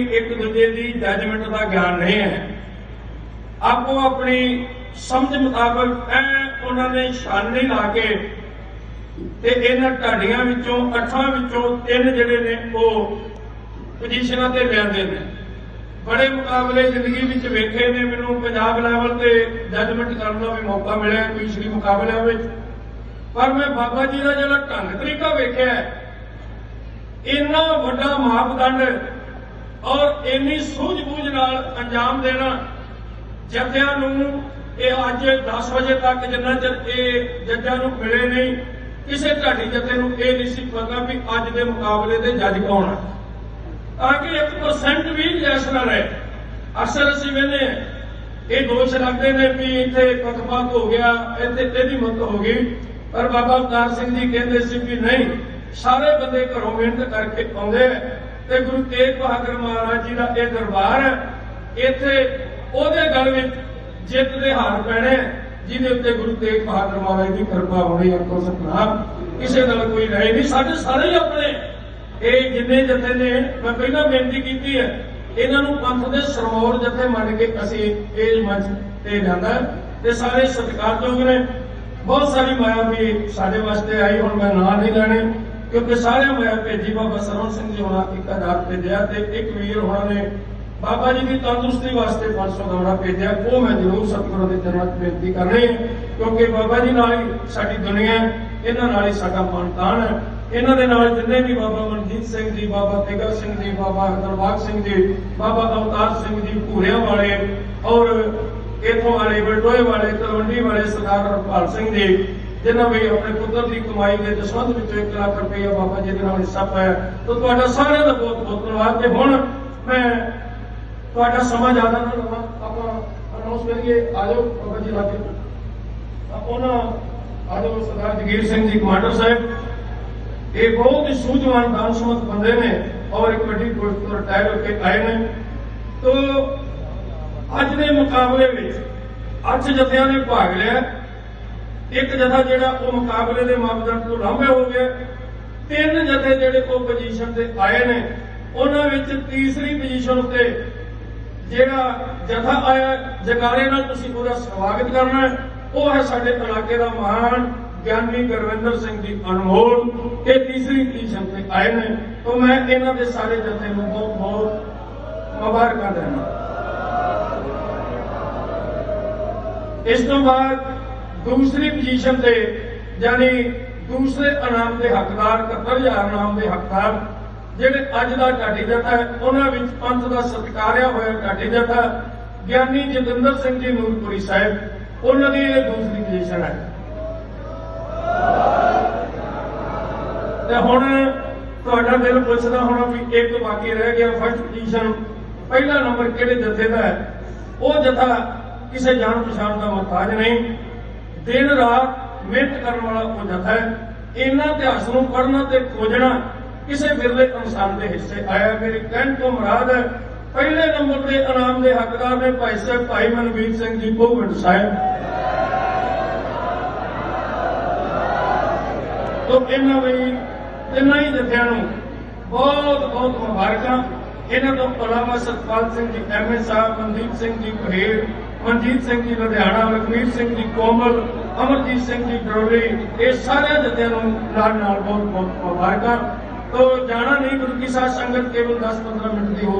ਇੱਕ ਦੂਜੇ ਦੀ ਜੱਜਮੈਂਟ ਦਾ ਗਿਆਨ ਨਹੀਂ ਹੈ। ਆਪੋ ਆਪਣੀ ਸਮਝ ਮੁਤਾਬਕ ਐ ਉਹਨਾਂ ਨੇ ਛਾਨਣੀ ਲਾ ਕੇ ਤੇ ਇਹਨਾਂ ਢਾਡੀਆਂ ਵਿੱਚੋਂ ਅੱਠਾਂ ਵਿੱਚੋਂ ਤਿੰਨ ਜਿਹੜੇ ਨੇ ਉਹ ਪੋਜੀਸ਼ਨਾਂ ਤੇ ਲਿਆਂਦੇ ਨੇ। ਬੜੇ ਮੁਕਾਬਲੇ ਜ਼ਿੰਦਗੀ ਵਿੱਚ ਵੇਖੇ ਨੇ, ਮੈਨੂੰ ਪੰਜਾਬ ਲੈਵਲ ਤੇ ਜੱਜਮੈਂਟ ਕਰਨ ਦਾ ਵੀ ਮੌਕਾ ਮਿਲਿਆ ਪਿਛਲੀ ਮੁਕਾਬਲਿਆਂ ਵਿੱਚ। ਪਰ ਮੈਂ ਬਾਬਾ ਜੀ ਦਾ ਜਿਹੜਾ ਢੰਗ ਤਰੀਕਾ ਵੇਖਿਆ ਇੰਨਾ ਵੱਡਾ ਮਾਪਦੰਡ ਔਰ ਇੰਨੀ ਸੂਝ-ਬੂਝ ਨਾਲ ਅੰਜਾਮ ਦੇਣਾ ਜੱਜਿਆਂ ਨੂੰ, ਇਹ ਅੱਜ 10 ਵਜੇ ਤੱਕ ਜਿੰਨਾ ਚਿਰ ਇਹ ਜੱਜਾਂ ਨੂੰ ਮਿਲੇ ਨਹੀਂ, ਕਿਸੇ ਢਾਡੀ ਜੱਜੇ ਨੂੰ ਇਹ ਨਹੀਂ ਸੀ ਪਤਾ ਵੀ ਅੱਜ ਦੇ ਮੁਕਾਬਲੇ ਦੇ ਜੱਜ ਕੌਣ ਹੈ ਤਾਂ ਕਿ 1% ਵੀ ਜੈਸ ਨਾ ਰਹੇ। ਅਕਸਰ ਅਸੀਂ ਵੇਲੇ ਇਹ ਦੋਸ਼ ਲੱਗਦੇ ਨੇ ਵੀ ਇੱਥੇ ਪੱਖਪਾਤ ਹੋ ਗਿਆ, ਇੱਥੇ ਇਹਦੀ ਮਤ ਹੋ ਗਈ। ਪਰ ਬਾਬਾ ਅਵਤਾਰ ਸਿੰਘ ਜੀ ਕਹਿੰਦੇ ਸੀ ਵੀ ਨਹੀਂ, ਸਾਰੇ ਬੰਦੇ ਘਰੋਂ ਮਿਹਨਤ ਕਰਕੇ ਆਉਂਦੇ ਆ। ਤੇ ਗੁਰੂ ਤੇਗ ਬਹਾਦਰ ਮਹਾਰਾਜ ਜੀ ਦਾ ਇਹ ਦਰਬਾਰ ਹੈ, ਇੱਥੇ ਉਹਦੇ ਗਲ ਵਿੱਚ ਜਿੱਤ ਦੇ ਹਾਰ ਪੈਣੇ ਜਿਹਦੇ ਉੱਤੇ ਗੁਰੂ ਤੇਗ ਬਹਾਦਰ ਮਹਾਰਾਜ ਦੀ ਕਿਰਪਾ ਹੋਣੀ ਆਪਕੋ ਸਤਨਾਮ ਕਿਸੇ ਨਾਲ ਕੋਈ ਰਹੇ ਨਹੀਂ, ਸਾਡੇ ਸਾਰੇ ਹੀ ਆਪਣੇ। ਇਹ ਜਿੰਨੇ ਜਥੇ ਨੇ, ਮੈਂ ਪਹਿਲਾਂ ਬੇਨਤੀ ਕੀਤੀ ਹੈ, ਇਹਨਾਂ ਨੂੰ ਪੰਥ ਦੇ ਸਰਮੌਰ ਜਥੇ ਮੰਨ ਕੇ ਅਸੀਂ ਇਹ ਮੰਚ ਤੇ ਜਾਂਦਾ ਤੇ ਸਾਰੇ ਸਤਿਕਾਰਯੋਗ ਨੇ। ਬਹੁਤ ਸਾਰੀ ਮਾਇਆ ਵੀ ਸਾਡੇ ਵਾਸਤੇ ਆਈ, ਹੁਣ ਮੈਂ ਨਾਂ ਨਹੀਂ ਲੈਣੇ। ਕਿਉਂਕਿ ਸਾਰੇ ਮਾਇਆ ਭੇਜੀ, ਬਾਬਾ ਸਰਵਨ ਸਿੰਘ ਜੀ ਹੋਣਾ ਇੱਕ ਹਜ਼ਾਰ ਭੇਜਿਆ ਤੇ ਇੱਕ ਵੀਰ ਹੋਣਾ ਨੇ। ਬਾਬਾ ਜੀ ਦੀ ਤੰਦਰੁਸਤੀ ਵਾਸਤੇ 500 ਦੌੜਾ ਭੇਜਿਆ। ਉਹ ਮੈਂ ਜ਼ਰੂਰ ਸਤਿਗੁਰੂ ਦੇ ਚਰਨਾਂ 'ਚ ਬੇਨਤੀ ਕਰਨੀ ਕਿਉਂਕਿ ਬਾਬਾ ਜੀ ਨਾਲ ਹੀ ਸਾਡੀ ਦੁਨੀਆ ਇਹਨਾਂ ਨਾਲ ਹੀ ਸਾਡਾ ਮਨ ਤਾਣ ਹੈ। ਇਹਨਾਂ ਦੇ ਨਾਲ ਜਿੰਨੇ ਵੀ ਬਾਬਾ ਮਨਜੀਤ ਸਿੰਘ ਜੀ, ਬਾਬਾ ਤੇਗਾ ਸਿੰਘ ਜੀ, ਬਾਬਾ ਦਰਬਾਗ ਸਿੰਘ ਜੀ, ਬਾਬਾ ਅਵਤਾਰ ਸਿੰਘ ਜੀ ਭੂਰਿਆਂ ਵਾਲੇ ਔਰ ਇਥੋਂ ਵਾਲੇ ਬਲਟੋਏ ਵਾਲੇ, ਤਲਵੰਡੀ ਵਾਲੇ ਸਰਦਾਰ ਹਰਪਾਲ ਸਿੰਘ ਜੀ ਜਿਨ੍ਹਾਂ ਵੀ ਆਪਣੇ ਪੁੱਤਰ ਦੀ ਕਮਾਈ ਦੇ ਦਸਵੰਧ ਵਿੱਚੋਂ 1 ਲੱਖ ਰੁਪਏ ਬਾਬਾ ਜੀ ਦੇ ਨਾਲ ਹਿੱਸਾ ਪਾਇਆ ਤਾਂ ਤੁਹਾਡਾ ਸਾਰਿਆਂ ਦਾ ਬਹੁਤ ਬਹੁਤ ਧੰਨਵਾਦ। ਤੇ ਹੁਣ ਮੈਂ ਤੁਹਾਡਾ ਸਮਾਂ ਜ਼ਿਆਦਾ ਨਾ ਲਵਾਂ। ਆਪਾਂ ਅਨਾਉਂਸ ਕਰੀਏ, ਆ ਜਾਓ ਬਾਬਾ ਜੀ ਲਾਗੇ। ਉਹਨਾਂ ਆ ਸਰਦਾਰ ਜਗੀਰ ਸਿੰਘ ਜੀ, ਕਮਾਂਡਰ ਸਾਹਿਬ। ਇਹ ਬਹੁਤ ਹੀ ਸੂਝਵਾਨ ਦਾਨਸ਼ਮਤ ਬੰਦੇ ਨੇ ਔਰ ਇੱਕ ਵੱਡੀ ਪੋਸਟ ਤੋਂ ਰਿਟਾਇਰ ਹੋ ਕੇ ਆਏ ਨੇ। ਤੋ ਅੱਜ ਦੇ ਮੁਕਾਬਲੇ ਵਿੱਚ ਅੱਠ ਜਥਿਆਂ ਨੇ ਭਾਗ ਲਿਆ। ਇੱਕ ਜਥਾ ਜਿਹੜਾ ਉਹ ਮੁਕਾਬਲੇ ਦੇ ਮਾਪਦੰਡ ਤੋਂ ਲਾਂਭੇ ਹੋ ਗਿਆ। ਤਿੰਨ ਜਥੇ ਜਿਹੜੇ ਉਹ ਪੋਜੀਸ਼ਨ ਤੇ ਆਏ ਨੇ, ਉਹਨਾਂ ਵਿੱਚ ਤੀਸਰੀ ਪੋਜੀਸ਼ਨ ਉੱਤੇ ਜਿਹੜਾ ਜਥਾ ਆਇਆ ਜਗਾਰੇ ਨਾਲ ਤੁਸੀਂ ਉਹਦਾ ਸਵਾਗਤ ਕਰਨਾ ਉਹ ਹੈ ਸਾਡੇ ਇਲਾਕੇ ਦਾ ਮਹਾਨ ਗਿਆਨੀ ਗੁਰਵਿੰਦਰ ਸਿੰਘ ਜੀ ਅਨਮੋਲ, ਇਹ ਤੀਸਰੀ ਪੋਜੀਸ਼ਨ ਤੇ ਆਏ ਨੇ। ਤੋਂ ਮੈਂ ਇਹਨਾਂ ਦੇ ਸਾਰੇ ਜਥੇ ਨੂੰ ਬਹੁਤ ਬਹੁਤ ਮੁਬਾਰਕਾਂ ਦਿੰਦਾ ਇਸ ਤੋਂ ਬਾਅਦ ਦੂਸਰੀ ਪੋਜੀਸ਼ਨ ਤੇ, ਯਾਨੀ ਦੂਸਰੇ ਇਨਾਮ ਦੇ ਹੱਕਦਾਰ 71000 ਇਨਾਮ ਦੇ ਹੱਕਦਾਰ, ਜਿਹੜੇ ਅੱਜ ਦਾ ਢਾਡੀ ਜਥਾ ਹੈ, ਉਹਨਾਂ ਵਿੱਚ ਪੰਥ ਦਾ ਸਤਿਕਾਰਿਆ ਹੋਇਆ ਢਾਡੀ ਜਥਾ ਗਿਆਨੀ ਜਤਿੰਦਰ ਸਿੰਘ ਜੀ ਨੂਰਪੁਰੀ ਸਾਹਿਬ, ਉਹਨਾਂ ਦੀ ਇਹ ਦੂਸਰੀ ਪੋਜੀਸ਼ਨ ਹੈ। ਤੇ ਹੁਣ ਤੁਹਾਡਾ ਦਿਲ ਪੁੱਛਦਾ ਹੋਣਾ ਵੀ ਇੱਕ ਬਾਕੀ ਰਹਿ ਗਿਆ ਫਸਟ ਪੋਜੀਸ਼ਨ ਪਹਿਲਾ ਨੰਬਰ ਕਿਹੜੇ ਜਥੇ ਦਾ ਹੈ? ਉਹ ਜਥਾ ਕਿਸੇ ਜਾਣ ਪਛਾਣ ਦਾ ਮੁਹਤਾਜ ਨਹੀਂ। ਦਿਨ ਰਾਤ ਮਿਹਨਤ ਕਰਨ ਵਾਲਾ ਉਹ ਜਥਾ ਹੈ। ਇਹਨਾਂ ਇਤਿਹਾਸ ਨੂੰ ਪੜਨਾ ਤੇ ਖੋਜਣਾ ਕਿਸੇ ਵਿਰਲੇ ਇਨਸਾਨ ਦੇ ਹਿੱਸੇ ਆਇਆ। ਮੇਰੀ ਕਹਿਣ ਤੋਂ ਮੁਰਾਦ ਹੈ, ਪਹਿਲੇ ਨੰਬਰ ਦੇ ਇਨਾਮ ਦੇ ਹੱਕਦਾਰ ਨੇ ਭਾਈ ਸਾਹਿਬ, ਭਾਈ ਮਨਵੀਰ ਸਿੰਘ ਜੀ ਭੋਗਵੰਡ ਸਾਹਿਬ। ਤੋਂ ਇਹਨਾਂ ਵੀ ਤਿੰਨਾਂ ਹੀ ਜਥਿਆਂ ਨੂੰ ਬਹੁਤ ਬਹੁਤ ਮੁਬਾਰਕਾਂ। ਇਹਨਾਂ ਤੋਂ ਇਲਾਵਾ ਸਤਪਾਲ ਸਿੰਘ ਜੀ ਐਮਏ ਸਾਹਿਬ ਮਨਦੀਪ ਸਿੰਘ ਜੀ ਪਹੇੜ ਮਨਜੀਤ ਸਿੰਘ ਜੀ ਲੁਧਿਆਣਾ ਲਖਵੀਰ ਸਿੰਘ ਜੀ ਕੋਮਲ, ਅਮਰਜੀਤ ਸਿੰਘ ਜੀ ਡਰੋਲੀ ਇਹ ਸਾਰੇ ਜਥਿਆਂ ਨੂੰ ਨਾਲ ਨਾਲ ਬਹੁਤ ਬਹੁਤ ਮੁਬਾਰਕਾਂ। ਤੋਂ ਜਾਣਾ ਨਹੀਂ, ਗੁਰੂ ਕੀ ਸਾਧ ਸੰਗਤ ਕੇਵਲ 10-15 ਮਿੰਟ ਦੀ ਹੋ